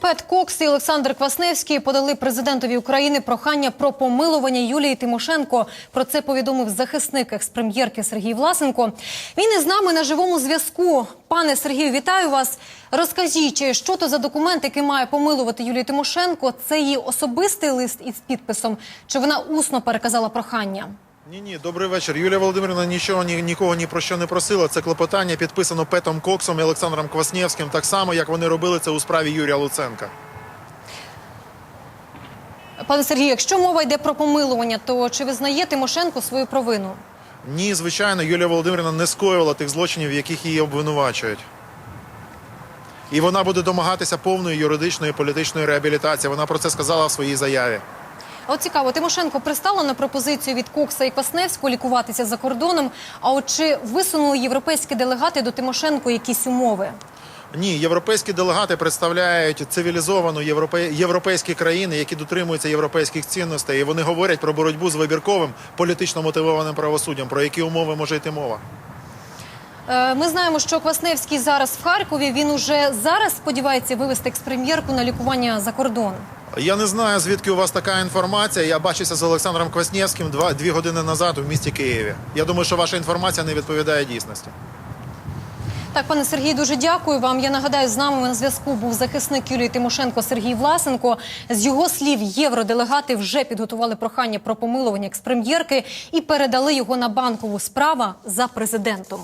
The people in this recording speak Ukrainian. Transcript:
Пет Кокс і Олександр Квасневський подали президентові України прохання про помилування Юлії Тимошенко. Про це повідомив захисник експрем'єрки Сергій Власенко. Він із нами на живому зв'язку. Пане Сергію, вітаю вас. Розкажіть, що то за документ, який має помилувати Юлію Тимошенко? Це її особистий лист із підписом, чи вона усно переказала прохання? Ні, ні, добрий вечір. Юлія Володимирівна нічого ні, нікого ні про що не просила. Це клопотання підписано Петом Коксом і Олександром Кваснєвським, так само як вони робили це у справі Юрія Луценка. Пане Сергію, якщо мова йде про помилування, то чи визнає Тимошенко свою провину? Ні, звичайно, Юлія Володимирівна не скоювала тих злочинів, в яких її обвинувачують. І вона буде домагатися повної юридичної і політичної реабілітації. Вона про це сказала в своїй заяві. От цікаво, Тимошенко пристала на пропозицію від Кокса і Квасневського лікуватися за кордоном. А от чи висунули європейські делегати до Тимошенко якісь умови? Ні, європейські делегати представляють цивілізовану європе... європейські країни, які дотримуються європейських цінностей, і вони говорять про боротьбу з вибірковим політично мотивованим правосуддям. Про які умови може йти мова? Е, Ми знаємо, що Квасневський зараз в Харкові. Він уже зараз сподівається вивести експрем'єрку на лікування за кордон. Я не знаю, звідки у вас така інформація. Я бачився з Олександром Кваснєвським два дві години назад у місті Києві. Я думаю, що ваша інформація не відповідає дійсності. Так, пане Сергій, дуже дякую вам. Я нагадаю, з нами на зв'язку був захисник Юлії Тимошенко Сергій Власенко. З його слів, євроделегати вже підготували прохання про помилування експрем'єрки і передали його на банкову справа за президентом.